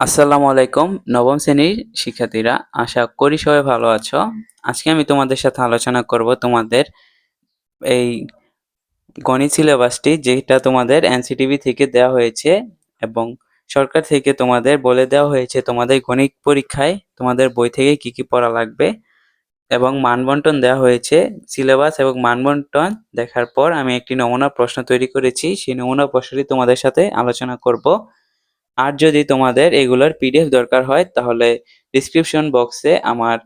আসসালামু আলাইকুম, নবম শ্রেণির শিক্ষার্থীরা, আশা করি সবাই ভালো আছো। আজকে আমি তোমাদের সাথে আলোচনা করব তোমাদের এই গণিত সিলেবাসটি, যেটা তোমাদের এনসিটিভি থেকে দেওয়া হয়েছে এবং সরকার থেকে তোমাদের বলে দেওয়া হয়েছে তোমাদের গণিত পরীক্ষায় তোমাদের বই থেকে কি কি পড়া লাগবে এবং মানবন্টন দেওয়া হয়েছে সিলেবাস এবং মানবন্টন দেখার পর আমি একটি নমুনা প্রশ্ন তৈরি করেছি। সেই নমুনা প্রশ্নটি তোমাদের সাথে আলোচনা করব। আর যদি তোমাদের এগুলোর পিডিএফ দরকার হয়, তাহলে ডিসক্রিপশন বক্সে আমার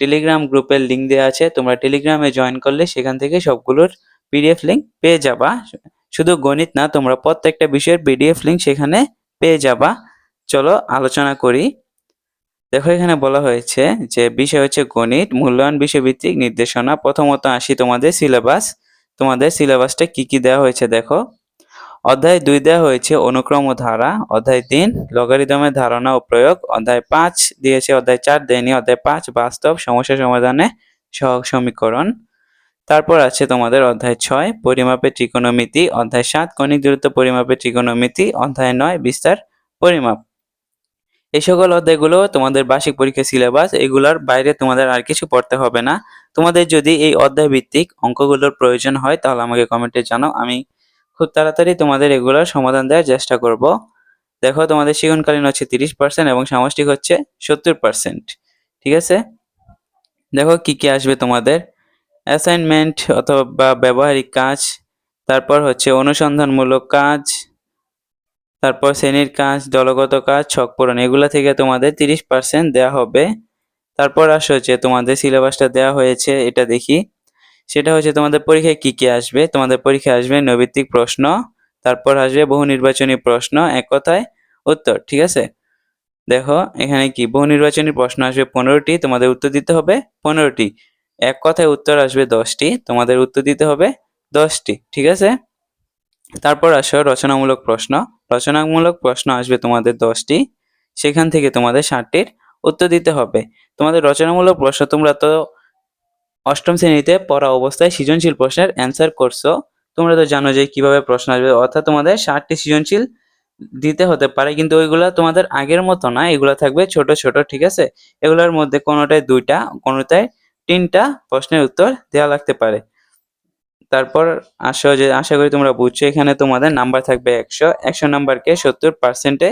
টেলিগ্রাম গ্রুপের লিঙ্ক দেওয়া আছে। তোমরা টেলিগ্রামে জয়েন করলে সেখান থেকে সবগুলোর পিডিএফ লিঙ্ক পেয়ে যাবা। শুধু গণিত না, তোমরা প্রত্যেকটা বিষয়ের পিডিএফ লিঙ্ক সেখানে পেয়ে যাবা। চলো আলোচনা করি। দেখো এখানে বলা হয়েছে যে বিষয় হচ্ছে গণিত, মূল্যায়ন, বিষয়ভিত্তিক নির্দেশনা। প্রথমত আসি তোমাদের সিলেবাস তোমাদের সিলেবাসটা কি কি দেওয়া হয়েছে দেখো। অধ্যায় দুই দেওয়া হয়েছে অনুক্রম ধারা, অধ্যায় তিন, লগারিদমের ধারণা ও প্রয়োগ, অধ্যায় পাঁচ দিয়েছে, অধ্যায় চার দেয়নি, অধ্যায় পাঁচ বাস্তব সমস্যা সমাধানে সহগ সমীকরণ। তারপর আছে তোমাদের অধ্যায় ছয়, পরিমাপের ত্রিকোণমিতি, অধ্যায় সাত, কণিক দূরত্ব পরিমাপের ত্রিকোণমিতি, অধ্যায় নয়, বিস্তার পরিমাপ। এই সকল অধ্যায়গুলো তোমাদের বার্ষিক পরীক্ষা সিলেবাস, এগুলোর বাইরে তোমাদের আর কিছু পড়তে হবে না। তোমাদের যদি এই অধ্যায় ভিত্তিক অঙ্কগুলোর প্রয়োজন হয়, তাহলে আমাকে কমেন্টে জানাও, আমি খুব তাড়াতাড়ি তোমাদের এগুলোর সমাধান দেওয়ার চেষ্টা করব। দেখো, তোমাদের শিক্ষণকালীন হচ্ছে তিরিশ পার্সেন্ট এবং সামষ্টিক হচ্ছে সত্তর পার্সেন্ট ঠিক আছে? দেখো, কি কি আসবে তোমাদের? অ্যাসাইনমেন্ট অথবা ব্যবহারিক কাজ, তারপর হচ্ছে অনুসন্ধানমূলক কাজ, তারপর শ্রেণির কাজ, দলগত কাজ, ছক পূরণ, এগুলো থেকে তোমাদের তিরিশ পার্সেন্ট দেওয়া হবে। তারপর আসো যে তোমাদের সিলেবাসটা দেওয়া হয়েছে, এটা দেখি। সেটা হচ্ছে তোমাদের পরীক্ষায় কি কি আসবে? তোমাদের পরীক্ষায় আসবে নৈবিত্তিক প্রশ্ন, তারপর আসবে বহু নির্বাচনী প্রশ্ন, এক কথায় উত্তর, ঠিক আছে? দেখো, এখানে কি? বহু নির্বাচনী প্রশ্ন আসবে পনেরোটি, তোমাদের উত্তর দিতে হবে পনেরোটি। এক কথায় উত্তর আসবে দশটি, তোমাদের উত্তর দিতে হবে দশটি, ঠিক আছে? তারপর আসো রচনামূলক প্রশ্ন। রচনামূলক প্রশ্ন আসবে তোমাদের দশটি, সেখান থেকে তোমাদের ষাটটির উত্তর দিতে হবে। তোমাদের রচনামূলক প্রশ্ন তোমরা তো অষ্টম শ্রেণীতে পড়া অবস্থায় সৃজনশীল প্রশ্নের অ্যান্সার করছ। তোমরা তো জানো যে কীভাবে প্রশ্ন আসবে, অর্থাৎ তোমাদের ষাটটি সৃজনশীল দিতে হতে পারে, কিন্তু ওইগুলা তোমাদের আগের মতো না, এগুলা থাকবে ছোট ছোট, ঠিক আছে? এগুলোর মধ্যে কোনোটায় দুইটা, কোনোটায় তিনটা প্রশ্নের উত্তর দেওয়া লাগতে পারে। তারপর আসো যে, আশা করি তোমরা বুঝছ, এখানে তোমাদের নাম্বার থাকবে একশো একশো নাম্বারকে সত্তর পার্সেন্টে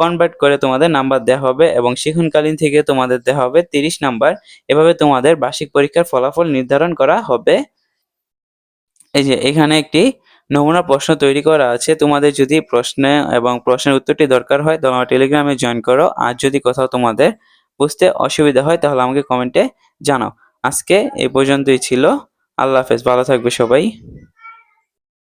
কনভার্ট করে তোমাদের নাম্বার দেওয়া হবে এবং শিক্ষণকালীন থেকে তোমাদের দেওয়া হবে তিরিশ নাম্বার এভাবে তোমাদের বার্ষিক পরীক্ষার ফলাফল নির্ধারণ করা হবে। এই যে এখানে একটি নমুনা প্রশ্ন তৈরি করা আছে। তোমাদের যদি প্রশ্নে এবং প্রশ্নের উত্তরটি দরকার হয় তোমরা টেলিগ্রামে জয়েন করো। আর যদি কোথাও তোমাদের বুঝতে অসুবিধা হয়, তাহলে আমাকে কমেন্টে জানাও। আজকে এই পর্যন্তই ছিল। আল্লাহ হাফেজ। ভালো থাকবে সবাই।